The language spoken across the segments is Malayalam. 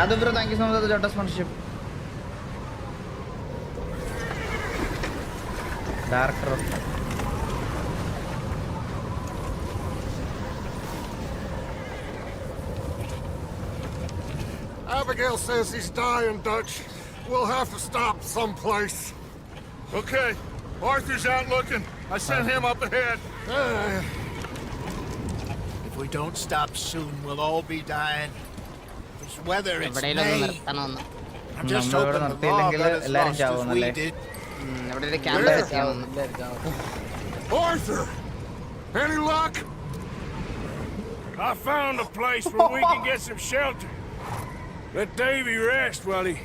അത് bro thank you so much lotus sponsorship director Abigail says he's dying, Dutch. We'll have to stop someplace. Okay, Arthur's out looking. I sent him up ahead. Uh, If we don't stop soon, we'll all be dying. This weather, it's എവിടെയെങ്കിലും ഒന്ന് May. നിർത്തണമെന്ന് I'm just നമ്മളിവിടെ hoping the law നിർത്തിയില്ലെങ്കിൽ got as എല്ലാരും lost as we ചാവുമെന്നല്ലേ? did. ഉം, ഇവിടെ ഒരു ക്യാമ്പ് Where? സെറ്റ് ചെയ്യണമെന്ന് Arthur! Any luck? I found a place where we can get some shelter. Let Davy rest while he.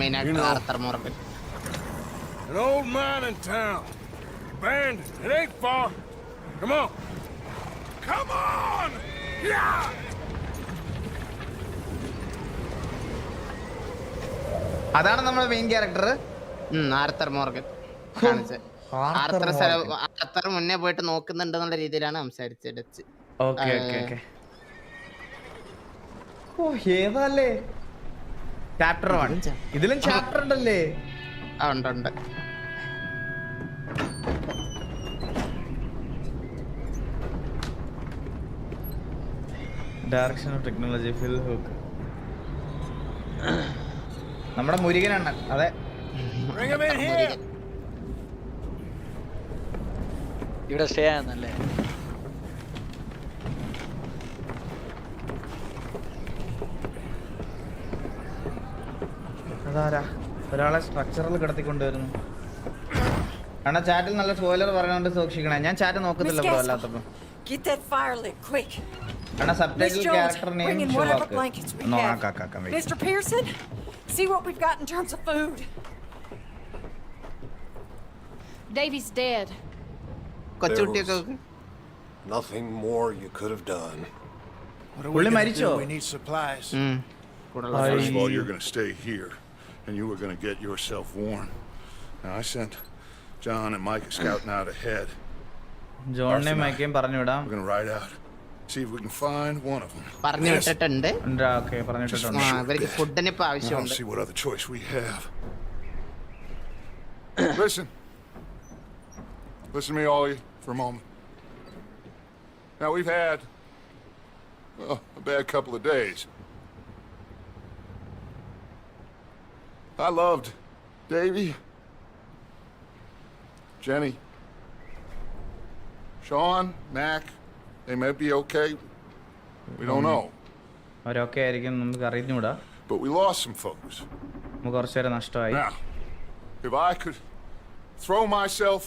Main You ആയിട്ട് know. Arthur Morgan An old mining town. Abandoned. It ain't far. Come on. Come on! Yeah! അതാണ് നമ്മുടെ main character Arthur Morgan. Arthur Arthur മുന്നേ പോയിട്ട് നോക്കുന്നുണ്ട് എന്നുള്ള രീതിയിലാണ് സംസാരിച്ചത് ഡച്ച് ഓ ഏതല്ലേ? ചാപ്റ്റർ വൺ ഇതിലും ചാപ്റ്റർ ഉണ്ടല്ലേ? ഉണ്ട് ഉണ്ട്. ഡയറക്ഷൻ ഓഫ് ടെക്നോളജി ഫിൽ ഹുക്ക് നമ്മുടെ മുരുകനാണ് അതെ! ഇവിടെ സ്റ്റേ ആണെന്നല്ലേ അതാരാ? ഒരാളെ സ്ട്രക്ചറിൽ കിടത്തിക്കൊണ്ടുവരുന്നു. കാരണം ചാറ്റിൽ നല്ല സ്പോയിലർ പറയുന്നുണ്ട് സൂക്ഷിക്കണേ. ഞാൻ ചാറ്റ് നോക്കുന്നില്ല ബ്രോ അല്ലാത്തപ്പോ. Get that fire lit quick. കാരണം സബ്ടൈറ്റിൽ ക്യാരക്ടർ നെയിം ഷോ ആക്ക്. blankets we mister have. ആക്കാക്കാം Mr. Pearson, see what we've got in terms of food. Davy's dead. കൊച്ചുകുട്ടിയൊക്കെ Nothing more you could have done. What are we പുള്ളി gonna മരിച്ചോ? do? We need supplies. ഉം, കൂടുതലുള്ള Aye. First of all, you're gonna stay here, and you were gonna get yourself warm. Now, I sent John and Mike scouting out ahead. ജോണിനെയും മൈക്കയും പറഞ്ഞു വിടാം We're gonna ride out, see if we can find one of them. പറഞ്ഞു വിട്ടിട്ടുണ്ട് ഓക്കെ ആ, പറഞ്ഞിട്ടുണ്ട് ഇവർക്ക് ഫുഡിന് ഇപ്പൊ I don't ആവശ്യമുണ്ട് see what other choice we have. Listen. Listen to me, all of you, for a moment. Now, we've had well, a bad couple of days. I loved Davy, Jenny, Sean, Mac. They may be okay. We don't know. അവരൊക്കെ ആയിരിക്കും നമുക്ക് അറിഞ്ഞുകൂടാ But we lost some folks. നമുക്ക് കുറച്ചു പേരെ നഷ്ടമായി Now, if I could throw myself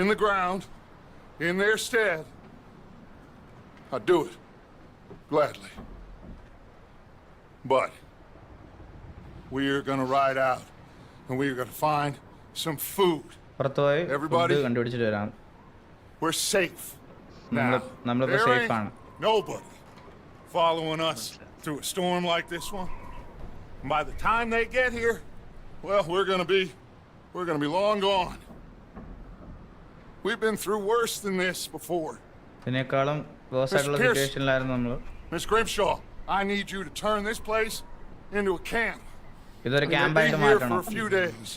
in the ground in their stead, I'd do it gladly. But we're gonna ride out and we're gonna find some food. പുറത്തു പോയി Everybody- ഫുഡ് കണ്ടുപിടിച്ചിട്ട് വരാം We're safe. നമ്മള് Now, നമ്മളിപ്പോ there സേഫ് ain't ആണ് nobody following us through a storm like this one. And by the time they get here, well, we're gonna be, we're gonna be long gone. We've been through worse than this before. ഇതിനേക്കാളും വേഴ്സ് ആയിട്ടുള്ള Pierce. സിറ്റുവേഷനിലായിരുന്നു നമ്മള് Miss Grimshaw, I need you to turn this place into a camp. ഇതൊരു We're gonna ക്യാമ്പായിട്ട് be here for മാറ്റണം a few days.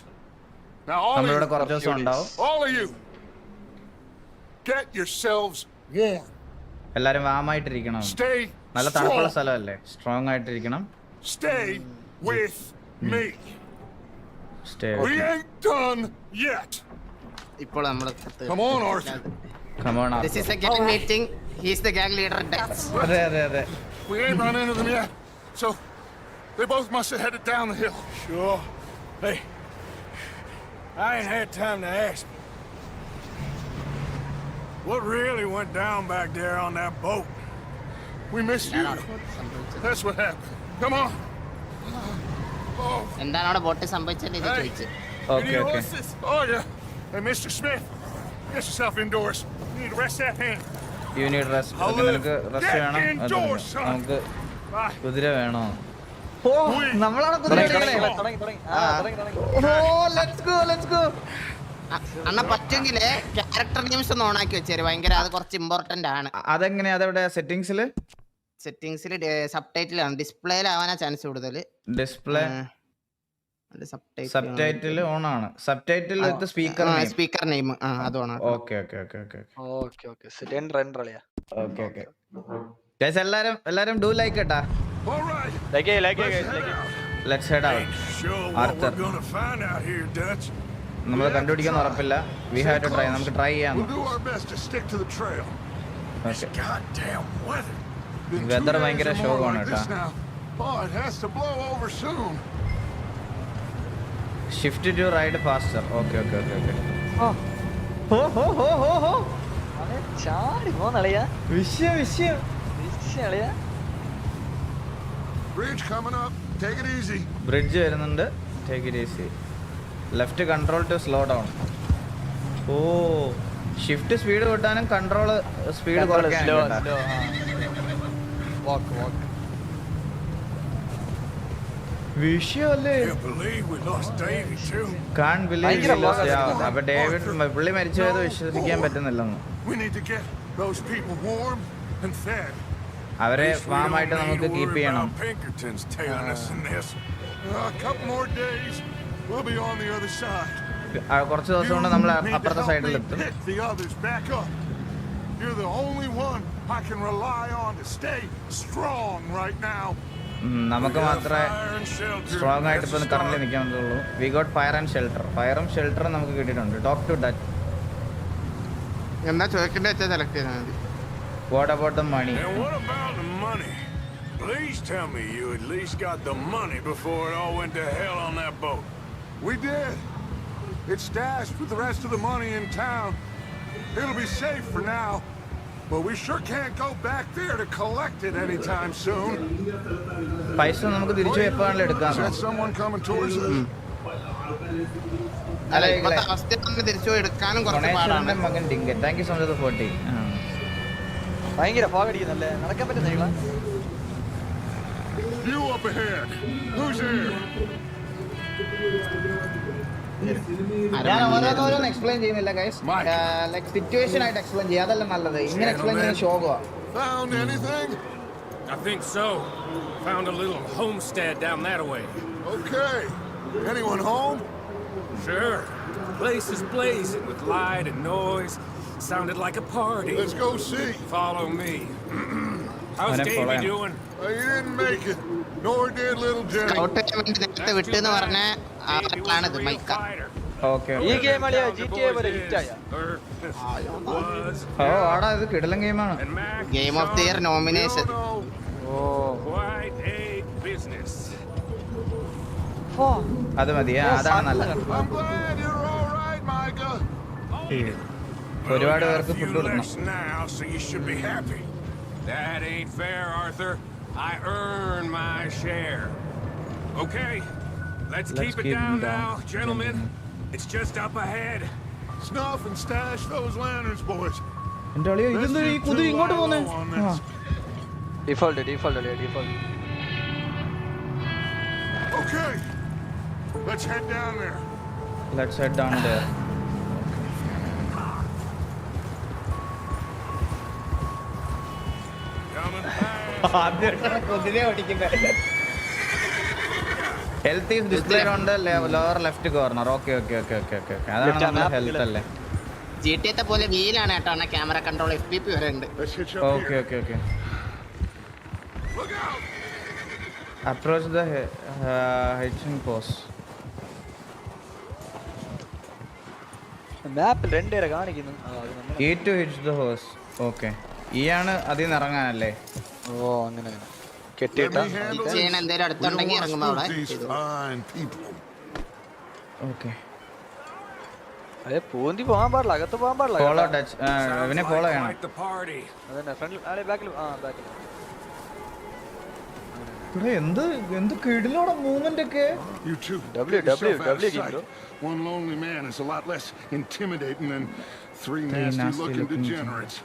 Now, all of നമ്മളിവിടെ you, കുറച്ച് ദിവസം ഉണ്ടാവും all of you, get yourselves warm. എല്ലാരും വാമായിട്ടിരിക്കണം Stay നല്ല തണുപ്പുള്ള strong. സ്ഥലമല്ലേ strong ആയിട്ടിരിക്കണം Stay with me. Stay We ain't done yet. ഇപ്പോൾ നമ്മൾ Come on, Arthur. Come on this is a gang meeting he's the gang leader Dutch അതെ അതെ അതെ We ain't run into them yet. So they both must have headed down the hill. Sure. Hey, I ain't had time to ask. What really went down back there on that boat? We missed you. That's what happened. Come on. Oh, എന്താണ് അവിടെ ബോട്ടിൽ സംഭവിച്ചത് ഇത് Hey. ചോദിച്ചു you okay need okay horses? Oh, yeah. Hey, Mr. Smith, get yourself indoors. You need to rest that hand. Unit rest I'll നിനക്ക് റെസ്റ്റ് get വേണം അത് indoors, son. നമുക്ക് Bye. കുതിര വേണോ ഓ നമ്മളാണ് കുതിര തുടങ്ങി അടിക്കണേ. തുടങ്ങി തുടങ്ങി ആ തുടങ്ങി തുടങ്ങി ഓ ലെറ്റ്സ് ഗോ ലെറ്റ്സ് ഗോ അണ്ണ പറ്റുമെങ്കിലേ ക്യാരക്ടർ ഗെയിംസ് ഒന്ന് ഓണാക്കി വെച്ചേര്. ഭയങ്കര അത് കുറച്ച് ഇമ്പോർട്ടന്റ് ആണ്. അതെങ്ങനെയാ? അതെവിടെ? സെറ്റിംഗ്സിൽ സെറ്റിങ്സിൽ സബ് ടൈറ്റിലാണ് ഡിസ്പ്ലേയിലാവാനാ ചാൻസ് കൂടുതൽ ഡിസ്പ്ലേ സബ് ടൈറ്റിൽ ഓൺ ആണ്. Subtitle with speaker speaker name ആ അതുമാണ് okay okay okay okay okay okay set run റളിയാ okay okay guys എല്ലാരും എല്ലാരും ഡു ലൈക്ക് കേട്ടാ like like like let's head out Sure നമ്മൾ കണ്ടുപിടിക്കാൻ ഉറപ്പില്ല വി ഹാവ് ടു ട്രൈ നമുക്ക് ട്രൈ ചെയ്യാം We'll do our best to stick to the trail. Okay Goddamn weather. Been two Weather ഭയങ്കര ശോകമാണ് like this കേട്ടാ. now. Oh, it has to blow over soon. Shift to ride faster okay okay okay okay വിഷയം വിഷയം. ബ്രിഡ്ജ് വരുന്നുണ്ട് take it easy left control to slow down oh shift speed കൂട്ടാനും കൺട്രോൾ സ്പീഡ് കുറയ്ക്കാനും. അപ്പൊ ഡേവിഡ് പുള്ളി മരിച്ചു പോയത് വിശ്വസിക്കാൻ പറ്റുന്നില്ലെന്ന്. We need to get those people warm and fed. അവരെ At least we ഫാം don't ആയിട്ട് need നമുക്ക് കീപ്പ് ചെയ്യണം. about Pinkertons tailing us in this. Uh, a couple more days, we'll be on the other side. ആ, കുറച്ച് ദിവസം കൊണ്ട് You നമ്മൾ need to അപ്പുറത്തെ help me സൈഡിലെത്തും pick the others back up. You're the only one I can rely on to stay strong right now. ഉം, നമുക്ക് We got മാത്രമേ fire and shelter. സ്ട്രോങ് ആയിട്ട് That's ഇപ്പൊ a കറന്റ് start. നിൽക്കാൻ പറ്റുള്ളൂ we got fire and shelter ഫയറും ഷെൽട്ടറും നമുക്ക് കിട്ടിയിട്ടുണ്ട് ടോക്ക് ടു ഡച്ച് എന്താ ചോദിക്കേണ്ടത് വെച്ചാൽ സെലക്ട് ചെയ്താൽ മതി what about the money And what about the money? Please tell me you at least got the money before it all went to hell on that boat. We did. It's stashed with the rest of the money in town. It'll be safe for now. But we sure can't go back there to collect it anytime soon. പൈസ നമുക്ക് തിരിച്ചു എപ്പോ വേണമെങ്കിലും എടുക്കാം Is that someone coming towards us? അല്ല അല്ല, ഇപ്പോഴത്തെ ഇങ്ങളെ- അവസ്ഥ നമ്മൾ തിരിച്ചു പോയി എടുക്കാനും കുറച്ച് ഗണേശന്റെ പാടാണ് മകൻ Dinkan thank you so much forty ഭയങ്കര ഫോഗ് അടിക്കുന്നല്ലേ നടക്കാൻ പറ്റുന്നില്ല You up ahead. Who's here? ഞാൻ ഓരോന്നോരോന്ന് എക്സ്പ്ലെയിൻ ചെയ്യുന്നില്ല ഗൈസ് Mike. ലൈക് സിറ്റുവേഷൻ ആയിട്ട് എക്സ്പ്ലെയിൻ ചെയ്യുക അതല്ല നല്ലത് ഇങ്ങനെ എക്സ്പ്ലെയിൻ ചെയ്യുന്ന ശോകമാണ് Found anything? I think so. Found a little homestead down that way. Okay. Anyone home? Sure. Place is blazing with light and noise. Sounded like a party. Let's go see. Follow me. How's Wanna follow Davey him? doing? Uh, you didn't make it, Nor did little Jenny. Scout ചെയ്യാൻ വേണ്ടി നേരത്തെ വിട്ടു എന്ന് പറഞ്ഞ ആളാണിത് മൈക്ക fighter. ഓക്കെ ഈ ഗെയിം അളിയാ Down ജി the ടി എ പോലെ boys ഹിറ്റായ is, or was, ഓ ആടാ ഇത് കിടലൻ ഗെയിമാണ് game of the year nomination oh business. അത് മതി ആ, അതാണ് നല്ലത് I'm glad you're all right, Micah. ഒരുപാട് പേർക്ക് ഫുഡ് കൊടുക്കണം. That ain't fair, Arthur. I earn my share. Okay, let's, Let's keep it keep down, it down, now, gentlemen. It's just up ahead. Snuff and stash those lanterns, boys. എന്റെ അളിയോ Let's ഇതെന്താ ഈ do കുതി two ഇങ്ങോട്ട് lie പോന്നെ low on ആ. this. ഡിഫോൾട്ട് ഡിഫോൾട്ട് അളിയാ default Okay. Let's head down there. Let's head down there. Back. Health is display ഉണ്ട് lower left corner okay okay okay okay okay അതാണ് നമ്മുടെ ഹെൽത്ത് അല്ലേ? ജി ടി എത്തെ പോലെ വീലാണ് കേട്ടോ camera control F P P വരെ ഉണ്ട്. Okay. Okay okay. Approach the hitching post മാപ്പിൽ രണ്ടുപേരെ കാണിക്കുന്നു. E to hit the horse okay ഈ ആണ് അതിൽ നിന്ന് ഇറങ്ങാനല്ലേ? ഓ അങ്ങനെ കെട്ടിയിട്ട. ചെയ്യണ എന്തേലും അടുത്തുണ്ടെങ്കിൽ ഇറങ്ങുമ്പോ അവിടെ. ഓക്കെ അതെ പൂന്തി പോകാൻ പാടില്ല അകത്ത് പോകാൻ പാടില്ല ഫോളോ കേട്ടോ. ടച്ച് ഇവനെ ഫോളോ ചെയ്യണം. അതന്നെ ഫ്രണ്ടിൽ അതെ ബാക്കിൽ ആ ബാക്കിൽ ഇവിടെ എന്ത് എന്ത് കിടിലോടെ മൂവ്മെന്റ് ഒക്കെ of W, sight. Gino. One lonely man is a lot less intimidating than three nasty looking degenerates.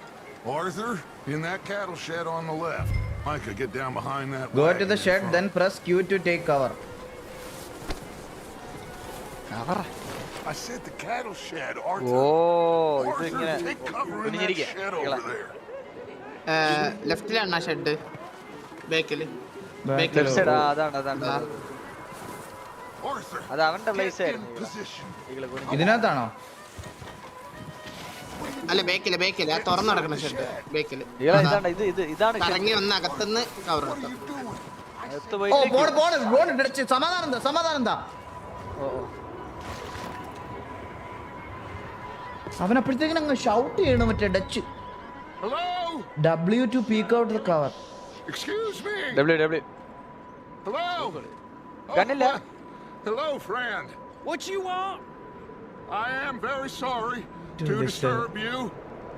Arthur, in that cattle shed on the left. Micah, get down behind that. Go to the shed, shed front. Then press Q cover. Cover? I said the cattle shed, Arthur. Oh, Arthur, take cover in that shed over there. ലെഫ്റ്റിലാണ് ഷെഡ് ബേക്കിൽ ആ. അത് അവന്റെ പ്ലേസ് in ആയിരുന്നു. ഇതിനകത്താണോ അല്ല ബേക്കിൽ ബേക്കിൽ. ആ തുറന്നു നടക്കണ ഷെഡ് ബേക്കിൽ. ഇത് ഇത് ഇതാണ് കറങ്ങി വന്ന് അകത്തുനിന്ന് കവർ ഓ പോണ് പോണ് ഡച്ച് സമാധാനം എന്താ സമാധാനം എന്താ. അവൻ അപ്പോഴത്തേക്കിനും അങ്ങ് ഷൗട്ട് ചെയ്യണം മറ്റേ Dutch? W to peek out the cover? W W hello Ganilla. Hello friend what you want I am very Dude, to this, uh, disturb you.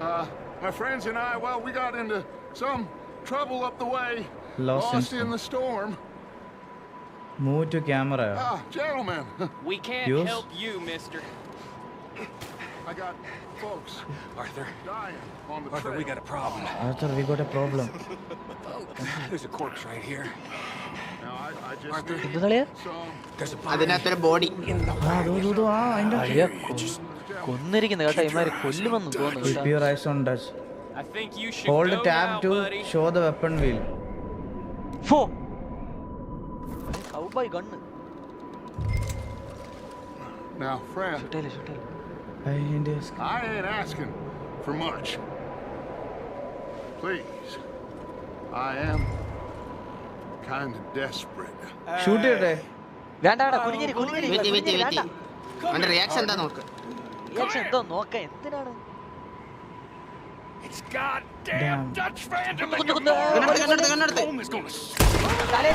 Uh, my friends and I, well, we got into some trouble up the way. Lost in lost in the storm. Move to camera Ah, gentlemen, We can't Yours? help you, mister. I got folks Arthur, dying on the Arthur, trail. we got a problem. Arthur we got a problem There's a corpse right here. Now, I, I just Arthur, ഇത് കളിയാ some there's a body അതിനകത്തൊരു ബോഡി ആ ദോ ദോ ദോ ആ അതിന്റെ അളിയാ കൊന്നിരിക്കുന്നു കേട്ടോ ഇമാര് കൊല്ലുമെന്ന് തോന്നുന്നു Keep your eyes on touch. I think Hold tab to show the weapon wheel. ഫോ കൗബോയ് ഗണ്ണ് now, friend. ഷൂട്ടേൽ ഷൂട്ടേൽ അതിന്റെ I ain't asking for much. Please, I am kind of desperate. Shoot it. വേണ്ട വേണ്ട കുനിഞ്ഞിരി കുനിഞ്ഞിരി വെറ്റി വെറ്റി കുനിഞ്ഞിരി, വെറ്റി വേണ്ട അവന്റെ റിയാക്ഷൻ എന്താ നോക്ക് റിയാക്ഷൻ എന്തോ നോക്ക എന്തിനാണ്? കണ്ണെടുത്ത് കണ്ണെടുത്ത് കണ്ണെടുത്ത്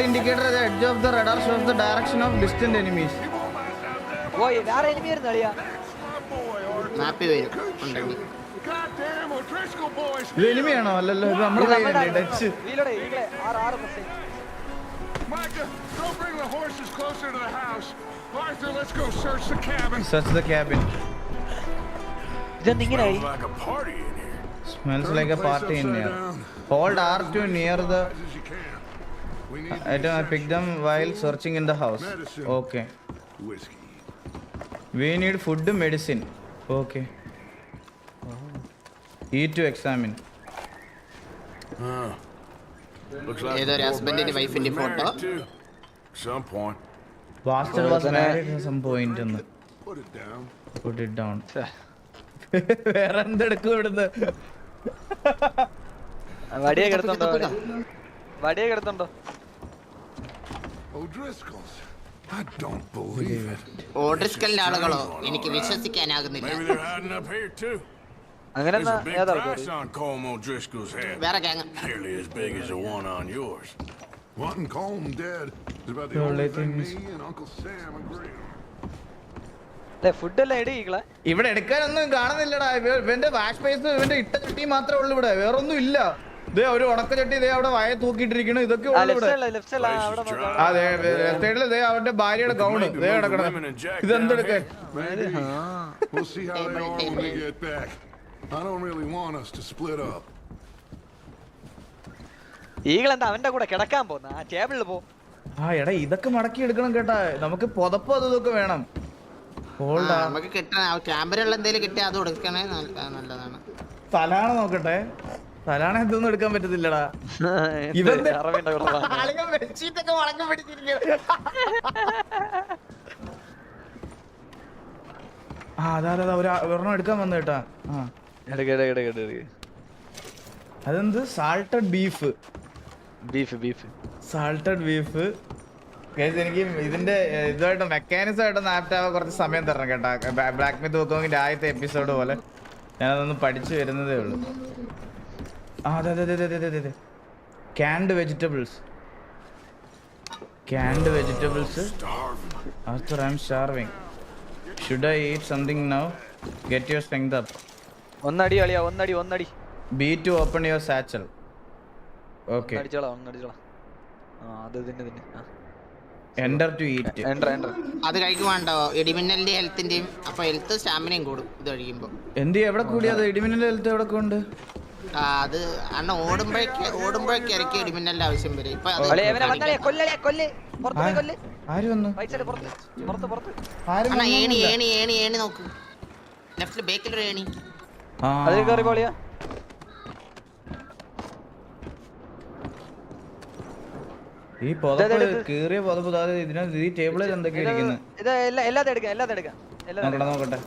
That red indicator at the edge of the radar shows the direction of distant enemies. ഓ വേറെ എനിമി വരുന്നു അളിയാ My boy, Arthur. മാപ്പി വരും ഉണ്ടെങ്കിൽ. ഇത് എനിമിയാണോ അല്ലല്ലോ ഇത് നമ്മുടെ കയ്യിലല്ലേ ഡച്ച് വീലോടെ ഈകളെ ആറ് ആറ് press Micah, don't bring the horses closer to the house. Arthur, let's go search the cabin. Search the cabin. ഇതെന്ത് ഇങ്ങനെയായി like a party in here. Smells like a party in here. Hold R2 near the As you can. We need item I pick them while searching in the house okay whiskey. We need food medicine okay E to examine Looks like ഏതോ ഒരു ഹസ്ബൻഡിന്റെ വൈഫിന്റെ photo Some point. Bastard was married some point എന്ന്. Put it down. വേറെ എന്തെടുക്കും ഇവിടുന്ന്? വടിയെ കിടത്തുണ്ടോ വടിയെ കിടത്തുണ്ടോ O'Driscoll's. I don't believe it. ഓഡ്രിസ്കലിന്റെ ആളുകളോ എനിക്ക് വിശ്വസിക്കാനാകുന്നില്ല Maybe they're hiding up here too. അങ്ങനെ There's a big price on Colm O'Driscoll's head. വേറെ gang Nearly as big as the one on yours. Wanting Colm dead is about the only thing me and Uncle Sam agree on. ഇവിടെ എടുക്കാനൊന്നും കാണുന്നില്ലടാ ഇവ- ഇവന്റെ വാഷ് ബേസ് ഇവന്റെ ഇട്ട ചട്ടി മാത്രമേ ഉള്ളൂ ഇവിടെ വേറൊന്നും ഇല്ല ഇതേ ഒരു ഉണക്ക ചട്ടി ഇതേ അവിടെ വയ തൂക്കിയിട്ടിരിക്കണു ഇതൊക്കെ ലെഫ്റ്റ് ലെഫ്റ്റ് അതെ സൈഡിൽ ഇതേ അവന്റെ ഭാര്യയുടെ ഗൗണ് ദേ കിടക്കണം ഇതെന്തെടുക്കേ? ഈകളെന്താ അവന്റെ കൂടെ കിടക്കാൻ പോന്ന ആ ടേബിളിൽ പോ. ആ എടാ ഇതൊക്കെ മടക്കി എടുക്കണം കേട്ടാ. നമുക്ക് പുതപ്പ് അത് ഇതൊക്കെ വേണം. ഹോൾഡ്. നമുക്ക് ക്യാമറ ഉള്ള എന്തെങ്കിലും കിട്ടിയാൽ അത് കൊടുക്കണേ നല്ലതാണ്. തലാണ് നോക്കട്ടെ. തലാണ എന്തൊന്നും എടുക്കാൻ പറ്റത്തില്ലടാ. ഇവന്റെ ആളുകൾ ബെഡ്ഷീറ്റൊക്കെ ആ അതാ അതാ ഒരു ഒരെണ്ണം എടുക്കാൻ വന്നു കേട്ടാ. അതെന്ത്? Salted beef beef beef salted beef എനിക്ക് ഇതിന്റെ ഇതായിട്ട് മെക്കാനിസം ആയിട്ടൊന്ന് ആപ്റ്റ് കുറച്ച് സമയം തരണം കേട്ടാ. ബ്ലാക്ക് മിത്ത് നോക്കുമെങ്കിൽ ആദ്യത്തെ എപ്പിസോഡ് പോലെ. ഞാനതൊന്ന് പഠിച്ചു വരുന്നതേ ഉള്ളൂ. അതെ അതെ അതെ അതെ അതെ canned vegetables canned vegetables after I am starving should I eat something now get your strength up ഒന്നടി കളിയാ ഒന്നടി ഒന്നടി. B to open your satchel okay enter to eat അത് കഴിക്കുവാണ്ടോ? ഇടിമിന്നലിന്റെ ഹെൽത്തിന്റെയും അപ്പൊ ഹെൽത്ത് സ്റ്റാമിനയും കൂടും ഇത് കഴിക്കുമ്പോൾ എന്ത് എവിടെ കൂടിയത് ഇടിമിന്നൽ ഹെൽത്ത് എവിടെ കൊണ്ട്? അത് അണ്ണ ഓടുമ്പോഴേക്ക് ഓടുമ്പോഴേക്ക് ഇറക്കി ഇടിമിന്നലിന്റെ ആവശ്യം വരും. ഇപ്പൊ അത് കളി അവനെ വന്നാലേ കൊല്ലലേ കൊല്ല്. പുറത്ത് കൊല്ല്. ആര് വന്നു? റൈറ്റ് സൈഡ് പുറത്ത്. പുറത്ത് പുറത്ത്. ആരും ഏണി ഏണി ഏണി ഏണി നോക്ക്. ലെഫ്റ്റിൽ ബേക്കിലൊരു ഏണി. ആ. അതിൽ കയറി ഈ പുതപ്പ്. കീറിയ പുതപ്പ് ഇതിനകത്ത് ഈ ടേബിളിൽ എന്തൊക്കെയാ ഇരിക്കുന്നത് നോക്കട്ടെ നോക്കട്ടെ.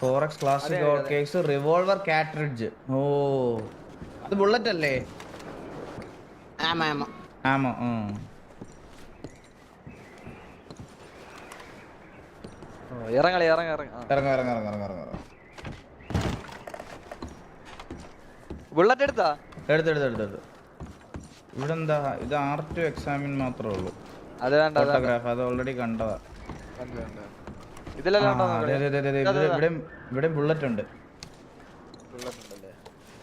Forex classic hot cakes revolver cartridge ഓ. അത് ബുള്ളറ്റ് അല്ലേ? ആമാ ആമാ. ആമോ ഇറങ്ങളി ഇറങ്ങ ഇറങ്ങ ഇറങ്ങ. ഇറങ്ങ ഇറങ്ങ ഇറങ്ങ ഇറങ്ങ ബുള്ളറ്റ് എടുത്താ? എടുത്ത് എടുത്ത് എടുത്ത് എടുത്ത്. ഇവിടെ എന്താ ഇത് ആർ ടു എക്സാമിൻ മാത്രമേ ഉള്ളൂ. അത് വേണ്ട അത് വേണ്ട. ഫോട്ടോഗ്രാഫ് അത് ഓൾറെഡി കണ്ടതാ. ഇവിടെ ഇതാ. ഇവിടെ ഇവിടെ ബുള്ളറ്റ് ഉണ്ട് ബുള്ളറ്റ് ഉണ്ടല്ലേ.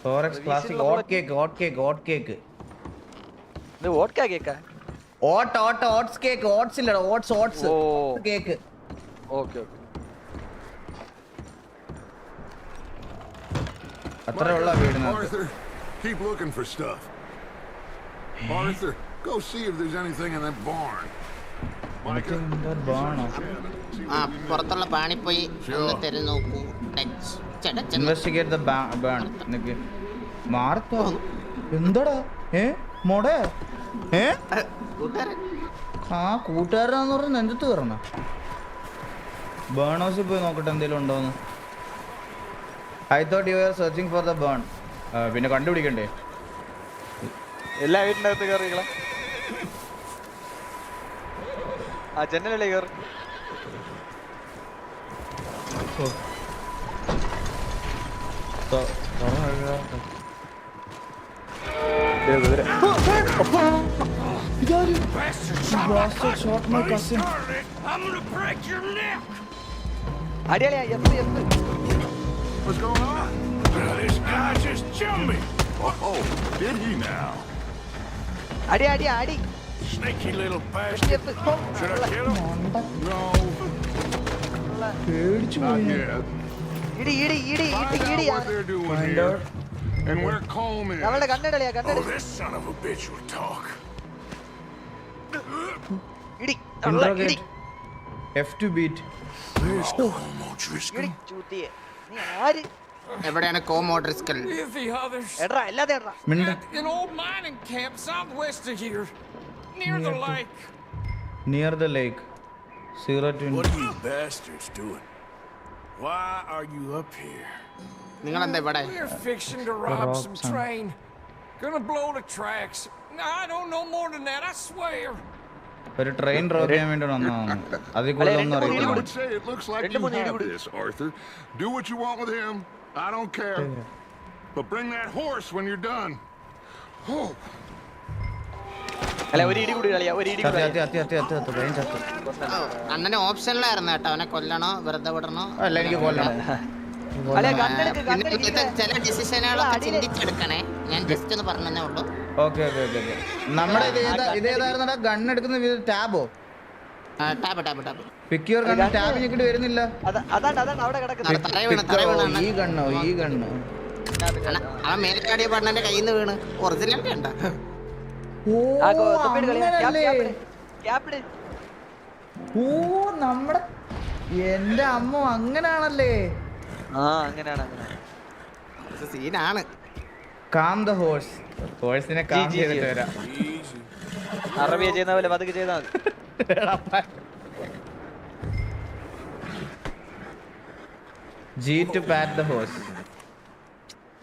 ഫോറക്സ് അത് classic വീശിയുള്ള hot bullet. Cake hot cake hot cake ഇത് വോഡ്ക കേക്കാ oat oat oats cake oats ഇല്ലടാ ഓട്സ് ഓട്സ് ഓ. കേക്ക് ഓക്കെ ഓക്കെ അത്ര ഉള്ള വീടിനകത്ത് Arthur, keep looking for stuff. Arthur, go see if there's anything in that barn. Micah, ബാണോ ആ പുറത്തുള്ള പാണി പോയി ഒന്ന് തെരഞ്ഞു നോക്കൂ. ഇൻവെസ്റ്റിഗേറ്റ് ദ ബേൺ നിക്ക് മാർത്തോ എന്താടാ? ഏ? മോടെ? ഏ? ആ കൂട്ടുകാരനാന്ന് പറഞ്ഞ നെഞ്ചത്ത് കയറണ? ബേൺ ഹൗസിൽ പോയി നോക്കട്ടെ എന്തെങ്കിലും ഉണ്ടോന്ന്. I thought you are searching for the barn പിന്നെ കണ്ടുപിടിക്കണ്ടേ? എല്ലാ വീട്ടിന്റെ അകത്ത് കയറിക്കളാം ആ ജനലല്ലേ കയറി? close. So, oh, You got it! Bastard shot my cousin! Shot my cousin. I'm gonna break your neck! Adelia, yes, yes, What's going on? Well, this guy just jumped me! Oh, oh, did he now? Adi, Adi, Adi! Sneaky little bastard! Should I kill him? No! പേടിച്ചു. അവളുടെ കണ്ണടളിയാ Oh, കണ്ണടി നീ ആര് എവിടെയാണ് The others. എടാ എല്ലാതെ എടാ മിണ്ട An old mining camp southwest of here. Near the lake. Near the lake zero two What are you bastards doing? Why are you up here? നിങ്ങൾ എന്താ ഇവിടെ We're fixing to rob rob some some. train. Gonna blow the tracks. I don't know more than that, I swear. ഒരു ട്രെയിൻ ഡ്രോപ്പ് ചെയ്യാൻ വേണ്ടി വന്നതാണ് അതിൽ കൂടുതൽ ഒന്നും രണ്ട് I അറിയില്ല would say it looks like രണ്ട് you മൂന്ന് have ഇടി this, Arthur. Do what you want with him. I don't care. But bring that horse when you're done. Oh, അല്ല ഒരു ഇടി കൂടി കളിയാ ഒരു ഇടി അണ്ണന് ഓപ്ഷനിലായിരുന്നു കേട്ടോ അവനെ കൊല്ലണോ വെറുതെ വിടണോ? അല്ല എനിക്ക് കൊല്ലണം. ചില ഡിസിഷനുകളൊക്കെ ചിന്തിച്ചെടുക്കണേ. ഞാൻ ജസ്റ്റ് ഒന്ന് പറഞ്ഞതേ ഉള്ളൂ. Okay okay okay okay. നമ്മുടെ ഇത് ഏതായിരുന്നു ഗൺ എടുക്കുന്ന ടാബോ? ഞെക്കിട്ട് വരുന്നില്ല? അതാണ് അതാണ് അവിടെ കിടക്കുന്നത് തറ വീണ് തറ Pick- ഈ ഗണ്ണോ ഈ ഗണ്ണോ. അണ്ണ, അവൻ മേൽക്കാടിയ പണ്ണന്റെ കയ്യിൽ നിന്ന് വീണ്. ഒറിജിനൽ വേണ്ട ഓ നമ്മുടെ എന്റെ അമ്മ അങ്ങനാണല്ലേ? ആ അങ്ങനെയാണ് സീനാണ്. കാം ദ ഹോഴ്സ് ഹോഴ്സിനെ കാം ചെയ്തിട്ട്. വരാം. അറബിയ ചെയ്യുന്ന പോലെ പതുക്കെ ചെയ്താൽ മതി. G to pat the horse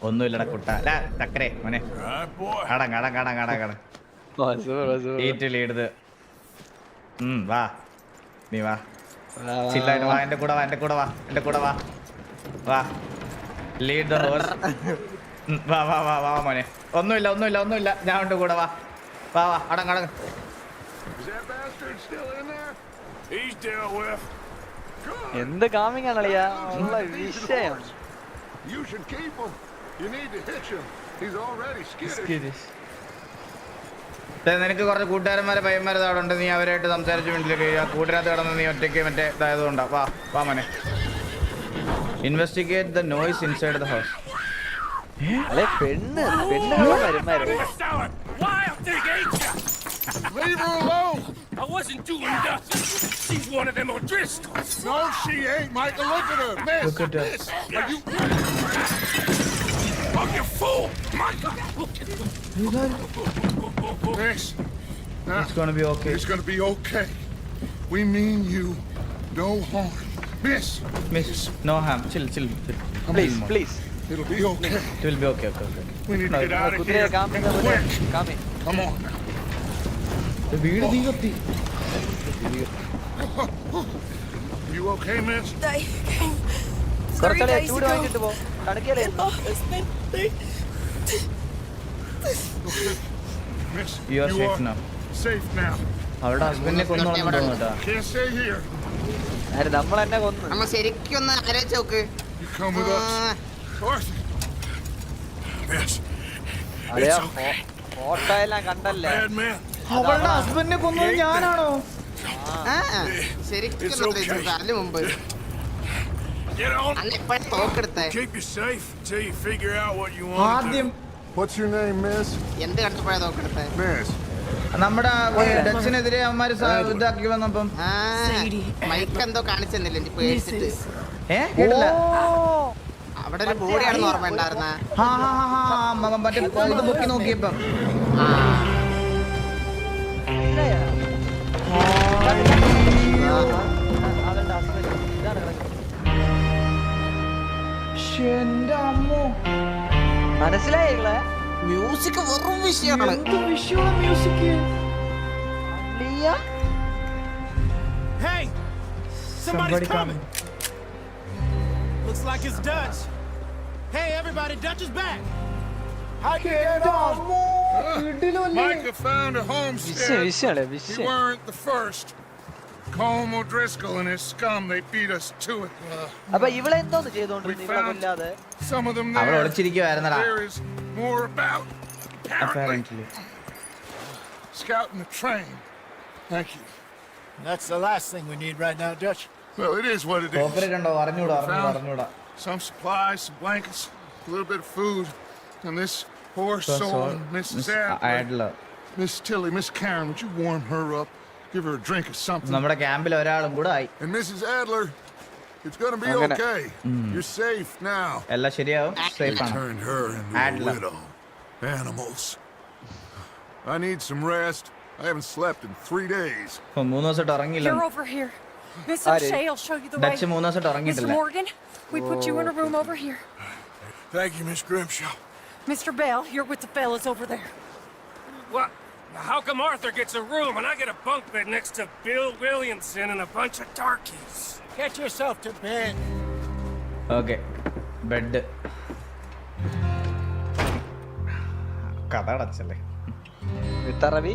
ഒന്നുമില്ലടാ കുട്ട. അല്ല ചക്കരെ മോനെ. അടങ്ങ. അടങ്ങ ഈറ്റ് ലീഡ് ഉം വാ. നീ വാ. ചില്ലായിട്ട് വാ എന്റെ കൂടെ വാ എന്റെ കൂടെ വാ എന്റെ കൂടെ വാ. വാ. ലീഡ് ദ ഹോഴ്സ് വാ വാ വാ വാ മോനെ. ഒന്നുമില്ല ഒന്നുമില്ല ഒന്നുമില്ല. ഞാൻ ഉണ്ട് കൂടെ വാ. വാ വാ അടങ്ങ. എന്ത് കാമിങ് ആണ് അളിയാ? ഉള്ള വിഷയം. You should keep him. You need to hitch him. He's already skittish. ദേ, നിനക്ക് കുറച്ച് കൂട്ടുകാരന്മാരെ പയ്യന്മാരെ അവിടെ ഉണ്ട് നീ അവരായിട്ട് സംസാരിച്ച് ആ കൂട്ടിനകത്ത് കിടന്ന് നീ ഒറ്റയ്ക്ക് മറ്റേ ഇതായതുകൊണ്ടാ വാ വാ മോനെ investigate the noise inside the house അല്ലെ പെണ്ണ് alone! I wasn't doing nothing. She's one of them O'Driscolls. No, she ain't, Michael. Look at her. Miss, Look at her. miss. Are you... Oh, you fool! Michael! Max, nah, it's gonna be okay. It's gonna be okay. We mean you no harm. Miss! Miss, no harm. Chill, chill. chill. Please, please, please. It'll be okay. It will be okay, okay, okay. We need no, to get out of here. Come in. Come. Come on. The beard, thing of. You okay, miss? I came... Sorry, guys, go. Go. Go. Go. Go. Go. Safe now. safe now. അവളുടെ ഹസ്ബൻഡിനെ കൊന്നോളാം. ആര് നമ്മൾ തന്നെ കൊന്നു നമ്മ ശരിക്കും ഒന്ന് ആലോചിച്ച് നോക്ക് അതെയാ. ഫോട്ടോ എല്ലാം കണ്ടല്ലേ bad man. അവളുടെ ഹസ്ബൻഡിനെ കൊന്നത് ഞാനാണോ ശരിക്കും. അതിന് മുമ്പ്. അല്ല ഇപ്പഴേ തോക്കെടുത്തേ Keep you safe until you figure out what you want to ആദ്യം. What's your name, miss? എന്ത് കണ്ടപ്പോഴേ തോക്കെടുത്തേ Miss. നമ്മുടെ ഡച്ചിനെതിരെ അവന്മാര് സ- ഇതാക്കി വന്നപ്പം. മൈക്ക് എന്തോ കാണിച്ചെന്നില്ല എനിക്ക് പേടിച്ചിട്ട് ഏ കേട്ടില്ല. അവിടെ ഒരു ബോഡിയാണെന്ന് ഓർമ്മ ഉണ്ടായിരുന്ന ഹാ ഹാ ആ, ആ, മ- മറ്റേ ഇത് പൊക്കി നോക്കിയപ്പം. എന്റെ അമ്മോ. മനസ്സിലായില്ലേ മ്യൂസിക് വെറും വിഷയമാണ് എന്ത് വിഷയമാണ് മ്യൂസിക് ലിയ Hey! Somebody coming. Looks like it's Dutch. Hey, everybody, Dutch is back. Micah found a homestead. You weren't the first. Home O'Driscoll and his scum, they beat us to it. We found Some of them there. There is more about, apparently. Scouting the train. Thank you. That's the last thing we need right now, Dutch. Well, it is what it is. കോപ്പറേറ്റ് ഉണ്ടോ Some supplies, some blankets, a little bit of food, and this poor soul, Miss Adler. Miss Tilly, Miss Karen, would you warm her up? Give her a drink or something. നമ്മുടെ ക്യാമ്പിൽ ഒരാളും കൂടെ ആയി And Mrs. Adler, it's gonna be I'm gonna- okay. You're safe now. എല്ലാം ശരിയാവും സേഫ് ആണ് Turned her into a Adler. widow. Animals. I need some rest. I haven't slept in three days. ഇപ്പൊ മൂന്ന് ദിവസമായിട്ട് ഉറങ്ങിയില്ല You're over here. Miss Alright. O'Shea will show you the way. Dutch മൂന്ന് ദിവസമായിട്ട് Mr. ഉറങ്ങിയിട്ടില്ല Morgan, we put you in a room over here. Thank you, Miss Grimshaw. Mr. Bell, you're with the fellas over there. What? How come Arthur gets a room and I get a bunk bed next to Bill Williamson and a bunch of darkies? Get yourself to bed. Okay bed കഥ അടച്ചല്ലേ വിത്തറവി